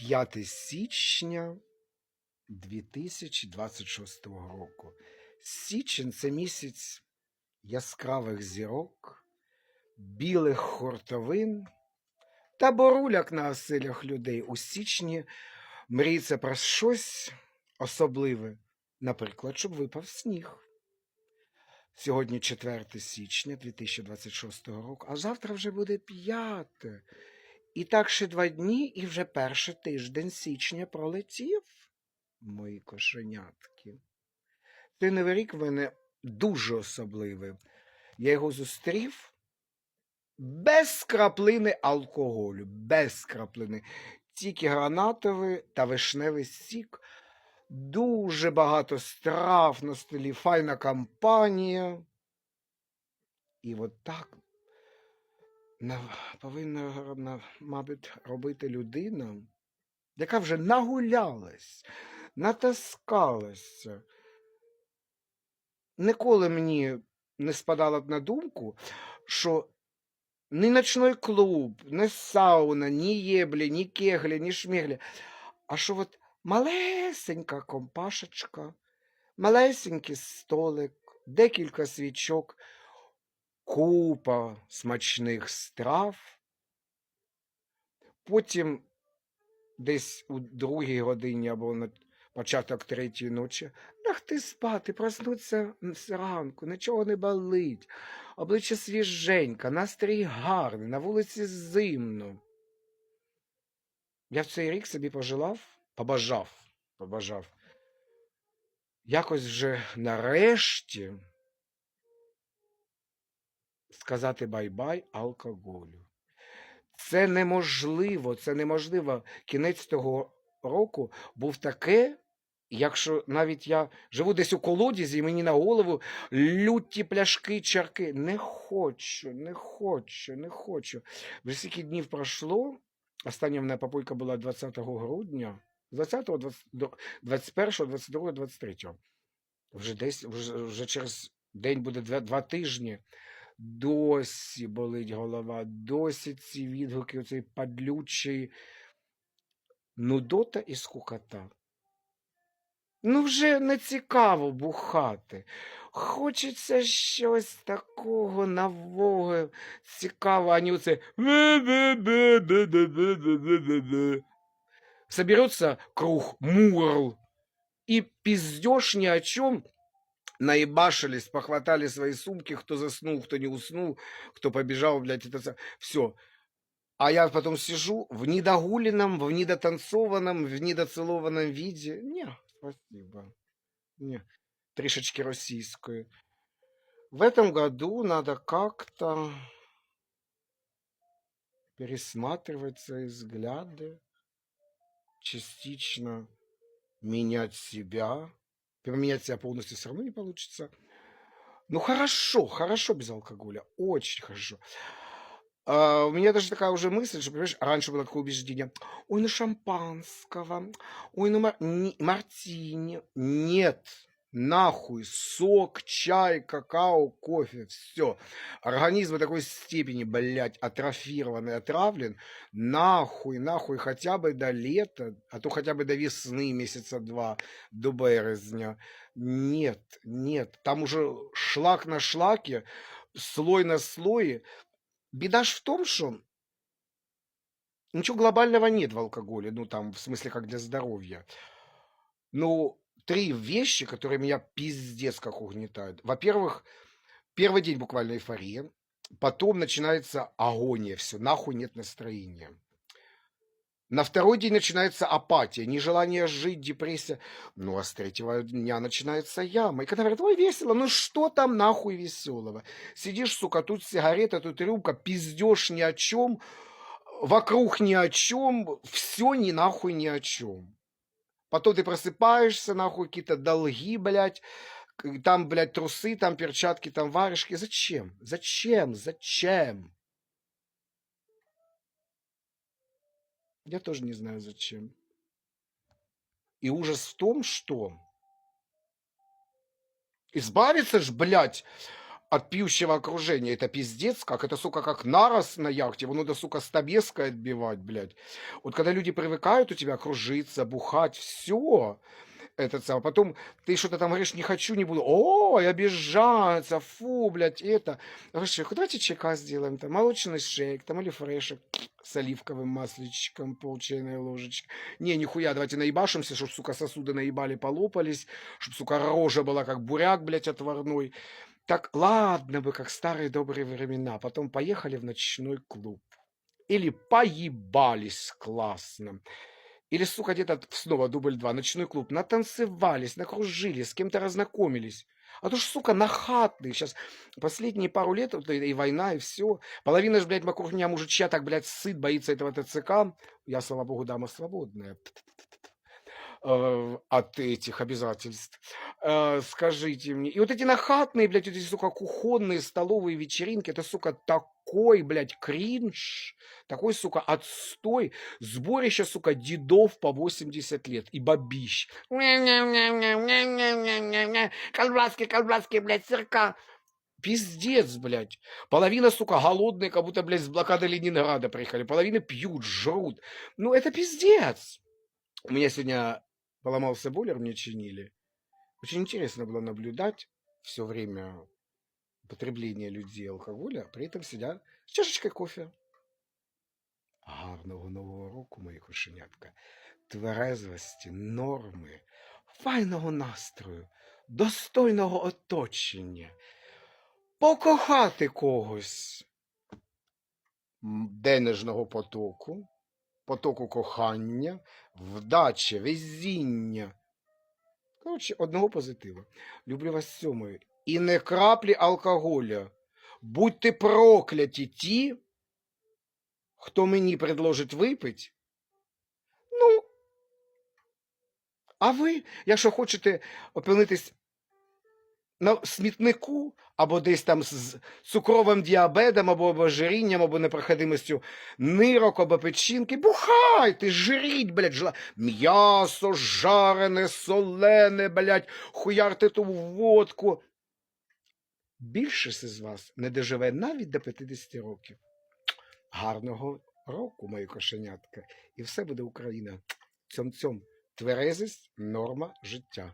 5 січня 2026 року. Січень це місяць яскравих зірок, білих хуртовин та боруляк на оселях людей. У січні мріється про щось особливе, наприклад, щоб випав сніг. Сьогодні 4 січня 2026 року, а завтра вже буде 5. І так ще два дні, і вже перший тиждень січня пролетів, мої кошенятки. Цей новий рік в мене дуже особливий. Я його зустрів без краплини алкоголю, без краплини. Тільки гранатовий та вишневий сік. Дуже багато страв на столі, файна компанія. І от так повинна, мабуть, робити людина, яка вже нагулялась, натаскалася. Ніколи мені не спадало б на думку, що ні ночной клуб, ні сауна, ні єблі, ні кеглі, ні шміглі, а що от малесенька компашечка, малесенький столик, декілька свічок, купа смачних страв. Потім десь у другій годині або на початок третьої ночі лягти спати, проснутися зранку, нічого не болить, обличчя свіженьке, настрій гарний, на вулиці зимно. Я в цей рік собі пожелав, побажав, побажав. Якось вже нарешті сказати бай-бай алкоголю. Це неможливо, це неможливо. Кінець того року був таке, якщо навіть я живу десь у колодязі, і мені на голову люті пляшки, чарки. Не хочу, не хочу, не хочу. Вже скільки днів пройшло. Остання мене попойка була 20 грудня, 20, 20, 21, 22, 23. Вже десь, вже, вже через день буде два, два тижні. Досі болить голова, досі ці відгуки, оцей падлючий нудота і скукота. Ну, вже не цікаво бухати. Хочеться щось такого нового, цікавого, а не оце. Соберется круг мурл и пиздешь ни о чем, наебашились, похватали свои сумки, кто заснул, кто не уснул, кто побежал, блядь, это все. А я потом сижу в недогуленном, в недотанцованном, в недоцелованном виде. Не, спасибо. Не, трішечки российскую. В этом году надо как-то пересматривать свои взгляды, частично менять себя. Поменять себя полностью все равно не получится. Ну хорошо, хорошо без алкоголя, очень хорошо. А, у меня даже такая уже мысль, что, понимаешь, раньше было такое убеждение, ой, ну шампанского, ой, ну мар- ни- мартини. Нет, нахуй, сок, чай, какао, кофе, все. Организм до такой степени, блядь, атрофированный, отравлен, нахуй, нахуй, хотя бы до лета, а то хотя бы до весны, месяца два, до березня. Нет, нет, там уже шлак на шлаке, слой на слое. Беда ж в том, что ничего глобального нет в алкоголе, ну там, в смысле, как для здоровья. Ну, три вещи, которые меня пиздец как угнетают. Во-первых, первый день буквально эйфория, потом начинается агония, все, нахуй нет настроения. На второй день начинается апатия, нежелание жить, депрессия. Ну, а с третьего дня начинается яма. И когда говорят, ой, весело, ну что там нахуй веселого? Сидишь, сука, тут сигарета, тут рюмка, пиздешь ни о чем, вокруг ни о чем, все ни нахуй ни о чем. Потом ты просыпаешься, нахуй, какие-то долги, блядь, там, блядь, трусы, там перчатки, там варежки. Зачем? Зачем? Зачем? Я тоже не знаю зачем. И ужас в том, что избавиться ж, блядь, от пьющего окружения. Это пиздец, как это, сука, как нарос на яхте. Его надо, сука, стабеской отбивать, блядь. Вот когда люди привыкают у тебя кружиться, бухать, все, этот самый. Потом ты что-то там говоришь, не хочу, не буду. Ой, обижаться, фу, блядь, это. Вообще, давайте чека сделаем, там, молочный шейк, там, или фрешек с оливковым масличком, пол чайной ложечки. Не, нихуя, давайте наебашимся, чтобы, сука, сосуды наебали, полопались, чтобы, сука, рожа была как буряк, блядь, отварной. Так, ладно бы, как старые добрые времена. Потом поехали в ночной клуб. Или поебались классно. Или, сука, где-то снова дубль два, ночной клуб. Натанцевались, накружились, с кем-то разнакомились. А то ж, сука, нахатный. Сейчас последние пару лет, вот, и, война, и все. Половина же, блядь, меня мужичья так, блядь, сыт, боится этого ТЦК. Я, слава богу, дама свободная. Э, от этих обязательств. Э, скажите мне. И вот эти нахатные, блядь, эти, сука, кухонные столовые вечеринки, это, сука, такой, блядь, кринж, такой, сука, отстой, сборище, сука, дедов по 80 лет и бабищ. Колбаски, колбаски, блядь, сырка. Пиздец, блядь. Половина, сука, голодные, как будто, блядь, с блокады Ленинграда приехали. Половина пьют, жрут. Ну, это пиздец. У меня сегодня поломался бойлер, мне чинили. Очень интересно было наблюдать все время употребления людей алкоголя, при этом сидя з чашечкою кофе. Гарного нового року, мої кошенятка, тверезвості, норми, файного настрою, достойного оточення, покохати когось, денежного потоку, потоку кохання, вдачі, везіння. Коротше, одного позитива. Люблю вас сьомою. І не краплі алкоголя. Будьте прокляті ті, хто мені предложить випить. Ну, а ви, якщо хочете опинитись на смітнику, або десь там з цукровим діабетом, або ожирінням, або непроходимостю нирок, або печінки, бухайте, жріть, блядь, жла... м'ясо жарене, солене, блядь, хуярте ту водку. Більшість із вас не доживе навіть до 50 років. Гарного року, мої кошенятка, і все буде Україна. Цьом-цьом. Тверезість – норма життя.